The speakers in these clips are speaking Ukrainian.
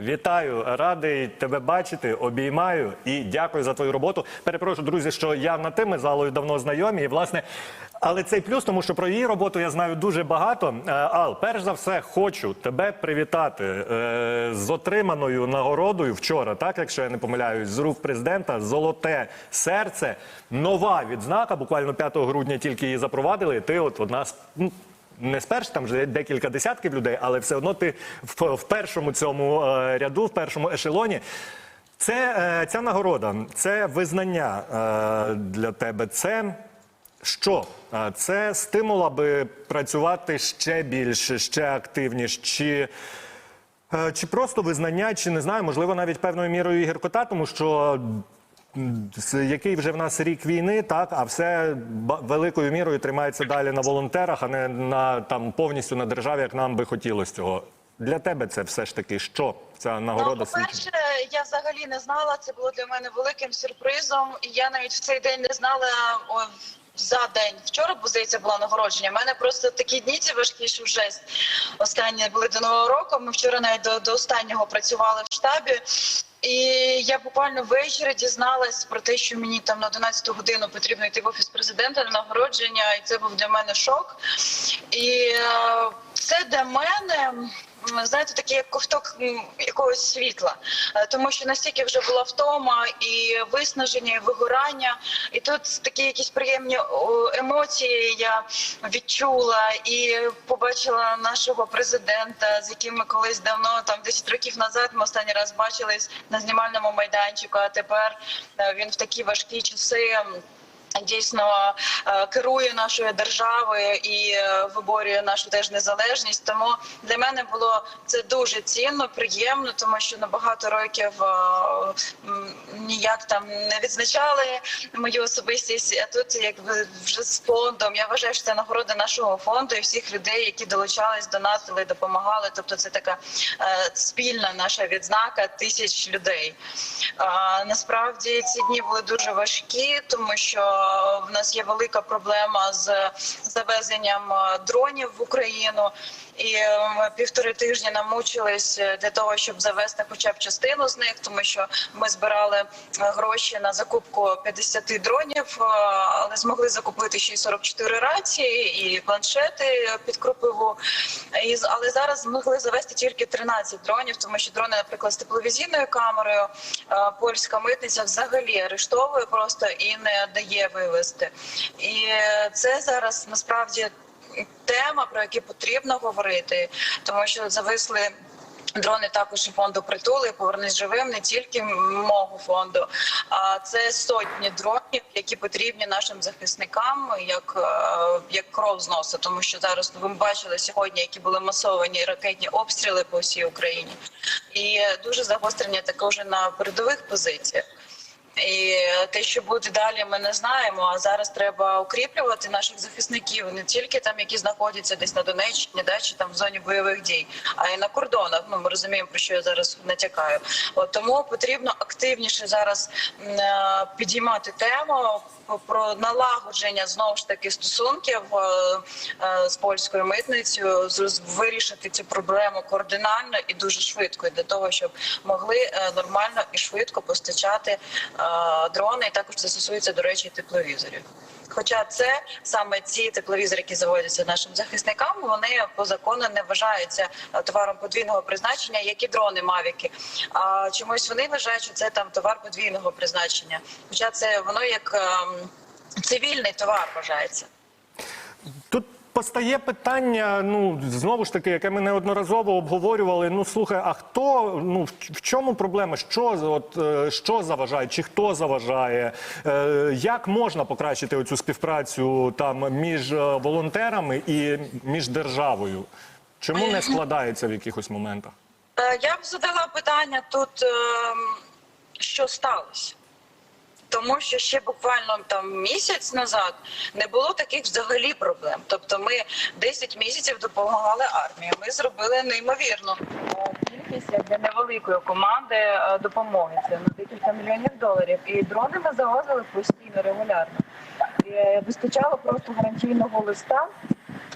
Вітаю, радий тебе бачити, обіймаю і дякую за твою роботу. Перепрошую, друзі, що я на тими залою давно знайомі. І власне, але цей плюс, тому що про її роботу я знаю дуже багато. Е, Ал, перш за все, хочу тебе привітати е, з отриманою нагородою вчора, так якщо я не помиляюсь, з рук президента Золоте серце. Нова відзнака. Буквально 5 грудня тільки її запровадили. Ти от одна з. Не спершу, там вже декілька десятків людей, але все одно ти в, в першому цьому е, ряду, в першому ешелоні. Це е, ця нагорода, це визнання е, для тебе. Це що? Е, Це стимул, аби працювати ще більше, ще активніше. Чи, е, чи просто визнання, чи не знаю, можливо, навіть певною мірою і гіркота, тому що який вже в нас рік війни, так, а все великою мірою тримається далі на волонтерах, а не на там повністю на державі, як нам би хотілося цього. Для тебе це все ж таки що ця нагорода Ну, по-перше, я взагалі не знала. Це було для мене великим сюрпризом. І я навіть в цей день не знала о, за день. Вчора, здається, було нагородження. У мене просто такі дні ці важкі, що вже останні були до нового року. Ми вчора навіть до, до останнього працювали в штабі. І я буквально ввечері дізналась про те, що мені там на 11 годину потрібно йти в офіс президента на нагородження, і це був для мене шок. І е, це для мене. Знаєте, такий як ковток якогось світла, Е, тому що настільки вже була втома і виснаження, і вигорання, і тут такі якісь приємні емоції я відчула і побачила нашого президента, з яким ми колись давно, там 10 років назад, ми останній раз бачились на знімальному майданчику. А тепер е, він в такі важкі часи. Дійсно е, керує нашою державою і е, виборює нашу теж незалежність. Тому для мене було це дуже цінно, приємно, тому що на багато років е, ніяк там не відзначали мою особистість. А тут якби вже з фондом. Я вважаю, що це нагорода нашого фонду і всіх людей, які долучались, донатили, допомагали. Тобто, це така спільна наша відзнака тисяч людей. Насправді ці дні були дуже важкі, тому що в нас є велика проблема з завезенням е, дронів в Україну. І е, півтори тижні намучились е, для того, щоб завести хоча б частину з них, тому що ми збирали е, гроші на закупку 50 дронів, але змогли закупити ще й 44 рації і планшети під кропиву. Але зараз змогли завести тільки 13 дронів, тому що дрони, наприклад, з тепловізійною камерою, польська митниця взагалі арештовує просто і не дає вивезти. І це зараз насправді тема, про яку потрібно говорити, тому що зависли. Дрони також і фонду притули повернись живим не тільки мого фонду, а це сотні дронів, які потрібні нашим захисникам як, е, як кров з носа. Тому що зараз ви бачили сьогодні, які були масовані ракетні обстріли по всій Україні, і дуже загострення також на передових позиціях. І те, що буде далі, ми не знаємо. А зараз треба укріплювати наших захисників не тільки там, які знаходяться десь на Донеччині, да, чи там в зоні бойових дій, а й на кордонах. Ну ми розуміємо, про що я зараз натякаю. От тому потрібно активніше зараз е, підіймати тему. Про налагодження знову ж таки стосунків е, е, з польською митницею, вирішити цю проблему координально і дуже швидко для того, щоб могли е, нормально і швидко постачати дрони. І також це стосується, до речі, тепловізорів. Хоча це саме ці тепловізори, які заводяться нашим захисникам, вони по закону не вважаються е, товаром подвійного призначення, як і дрони Мавіки. А чомусь вони вважають, що це там товар подвійного призначення. Хоча це воно як ем, цивільний товар вважається. Тут постає питання, ну знову ж таки, яке ми неодноразово обговорювали. Ну слухай, а хто ну в, чому проблема? Що от е, що заважає, чи хто заважає? Е, як можна покращити оцю співпрацю там між е, волонтерами і між державою? Чому не складається в якихось моментах? Я б задала питання тут, ем, що сталося. Тому що ще буквально там місяць назад не було таких взагалі проблем. Тобто, ми 10 місяців допомагали армії. Ми зробили неймовірну е, кількість для невеликої команди е, допомоги. Це на декілька мільйонів доларів. І дрони ми завозили постійно регулярно. І е, вистачало просто гарантійного листа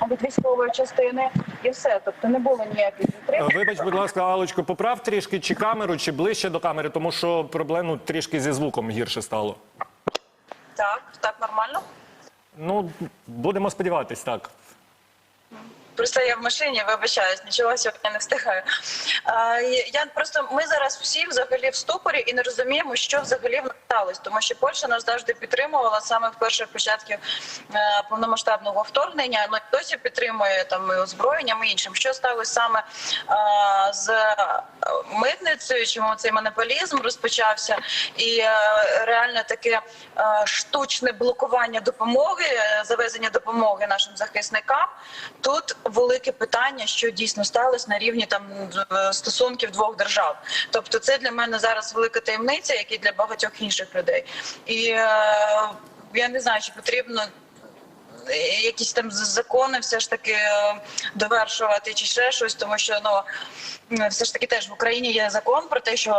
від військової частини, і все. Тобто не було ніяких затримань. Вибач, будь ласка, Алочко, поправ трішки чи камеру, чи ближче до камери, тому що проблем ну, трішки зі звуком гірше стало. Так, так нормально. Ну, будемо сподіватись, так. Просто я в машині, вибачаюсь, нічого сьогодні не встигаю. А, я просто ми зараз всі взагалі в ступорі і не розуміємо, що взагалі сталося, тому що Польща нас завжди підтримувала саме в перших початків е, повномасштабного вторгнення. Ну досі підтримує там і озброєнням і іншим. Що сталося саме е, з е, митницею? Чому цей монополізм розпочався? І е, реально таке е, штучне блокування допомоги, е, завезення допомоги нашим захисникам. Тут велике питання, що дійсно сталося на рівні там е, стосунків двох держав. Тобто, це для мене зараз велика таємниця, як і для багатьох інших людей. І е, я не знаю, чи потрібно. е, Якісь там закони все ж таки е, довершувати чи ще щось, тому що ну все ж таки теж в Україні є закон про те, що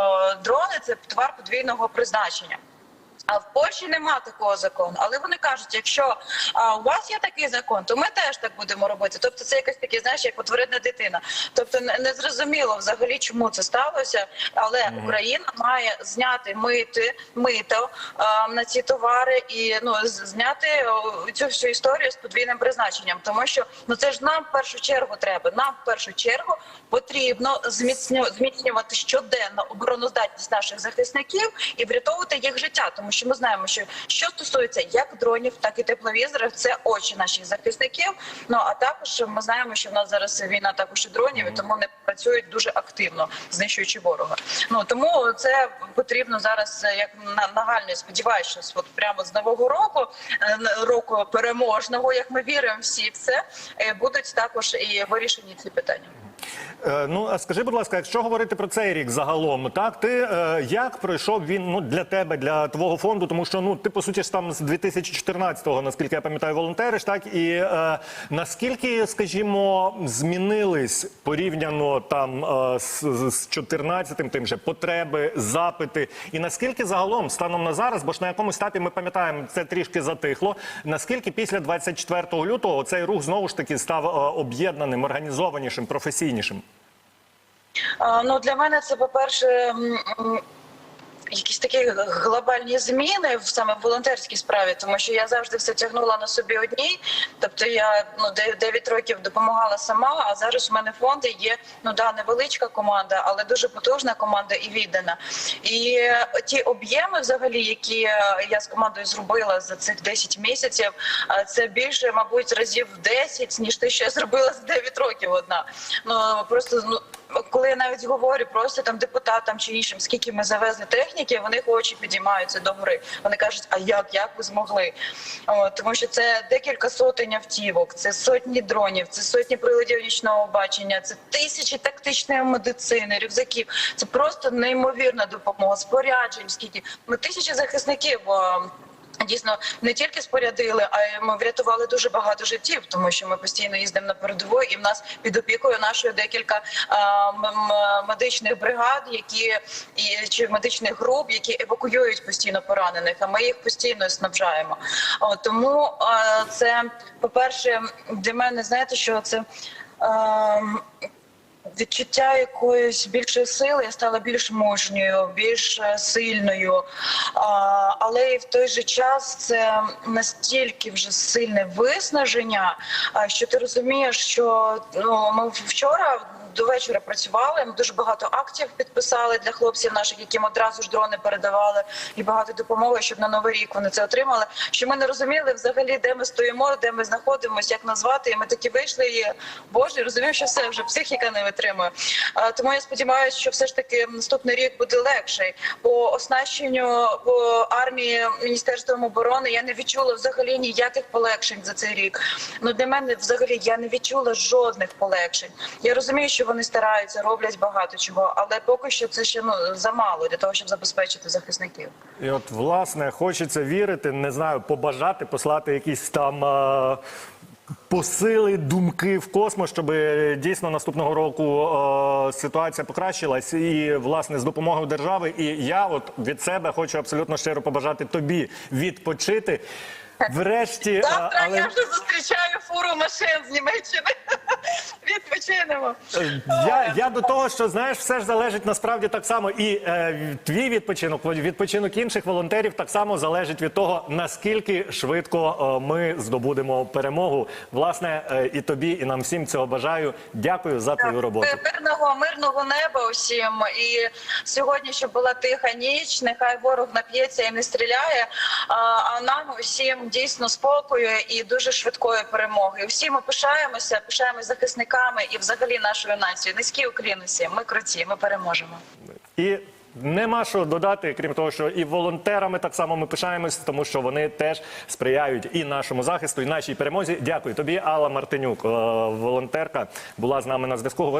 дрони це товар подвійного призначення. А в Польщі нема такого закону. Але вони кажуть, якщо а, у вас є такий закон, то ми теж так будемо робити. Тобто, це якась таке, знаєш, як утворена дитина. Тобто, не, не зрозуміло взагалі, чому це сталося. Але Україна має зняти мити мито а, на ці товари і ну зняти цю всю історію з подвійним призначенням, тому що ну це ж нам в першу чергу треба. Нам в першу чергу потрібно зміцню, зміцнювати щоденно обороноздатність наших захисників і врятовувати їх життя, тому що ми знаємо, що що стосується як дронів, так і тепловізорів, це очі наших захисників. Ну а також ми знаємо, що в нас зараз війна також і дронів, і тому вони працюють дуже активно, знищуючи ворога. Ну тому це потрібно зараз е, як на нагально. Сподіваюся, що от прямо з нового року, е, року переможного, як ми віримо всі в це, е, будуть також і вирішені ці питання. Е, ну, а скажи, будь ласка, якщо говорити про цей рік загалом, так ти е, як пройшов він ну для тебе, для твого фонду? Тому що ну ти по суті там з 2014-го, наскільки я пам'ятаю, волонтериш, так і е, наскільки, скажімо, змінились порівняно там е, з, з 14-тим, тим же потреби, запити, і наскільки загалом станом на зараз, бо ж на якомусь етапі ми пам'ятаємо, це трішки затихло. Наскільки після 24 лютого цей рух знову ж таки став е, об'єднаним, організованішим, професійнішим? А, Ну для мене це, по-перше, м, м, якісь такі глобальні зміни в саме в волонтерській справі, тому що я завжди все тягнула на собі одній. Тобто я ну 9 років допомагала сама. А зараз у мене фонди є ну да невеличка команда, але дуже потужна команда і віддана. І е, ті об'єми, взагалі, які е, я з командою зробила за цих 10 місяців, е, це більше, мабуть, разів в 10, ніж те, що я зробила за 9 років. Одна ну просто ну. Коли я навіть говорю просто там депутатам чи іншим, скільки ми завезли техніки, вони очі підіймаються до гори. Вони кажуть, а як, як ви змогли? О, тому що це декілька сотень автівок, це сотні дронів, це сотні приладів нічного бачення, це тисячі тактичної медицини, рюкзаків. Це просто неймовірна допомога, споряджень. Скільки ми тисячі захисників. Дійсно, не тільки спорядили, а й ми врятували дуже багато життів, тому що ми постійно їздимо на передову, і в нас під опікою нашої декілька а, медичних бригад, які і чи медичних груп, які евакуюють постійно поранених. А ми їх постійно снабжаємо. Тому це, по перше, для мене знаєте, що це. Відчуття якоїсь більшої сили, я стала більш мужньою, більш е, сильною. Але і в той же час це настільки вже сильне виснаження, що ти розумієш, що ну ми вчора. До вечора працювали. Ми дуже багато актів підписали для хлопців наших, яким одразу ж дрони передавали, і багато допомоги, щоб на новий рік вони це отримали. Що ми не розуміли взагалі, де ми стоїмо, де ми знаходимося, як назвати. І ми такі вийшли і боже, розумів, що все вже психіка не витримує. Тому я сподіваюся, що все ж таки наступний рік буде легший. По оснащенню по армії міністерством оборони я не відчула взагалі ніяких полегшень за цей рік. Ну для мене взагалі я не відчула жодних полегшень. Я розумію, що вони стараються, роблять багато чого, але поки що це ще ну замало для того, щоб забезпечити захисників. І от, власне, хочеться вірити, не знаю, побажати, послати якісь там. е, Посили думки в космос, щоб дійсно наступного року е, ситуація покращилась, і власне з допомогою держави. І я, от від себе, хочу абсолютно щиро побажати тобі відпочити. Врешті, Завтра але я вже зустрічаю фуру машин з Німеччини. Відпочинемо. я, я до того, що знаєш, все ж залежить насправді так само. І е, твій відпочинок, відпочинок інших волонтерів так само залежить від того, наскільки швидко е, ми здобудемо перемогу. Власне, е, і тобі, і нам всім цього бажаю. Дякую за твою роботу. Мирного, мирного неба усім. І сьогодні, щоб була тиха ніч, нехай ворог нап'ється і не стріляє. А, а нам усім дійсно спокою і дуже швидкої перемоги. Всі ми пишаємося, пишаємося захисниками і взагалі нашою нацією. Низькі усім. Ми круті, ми переможемо. І нема що додати, крім того, що і волонтерами так само ми пишаємось, тому що вони теж сприяють і нашому захисту, і нашій перемозі. Дякую тобі, Алла Мартинюк, е, волонтерка, була з нами на зв'язку.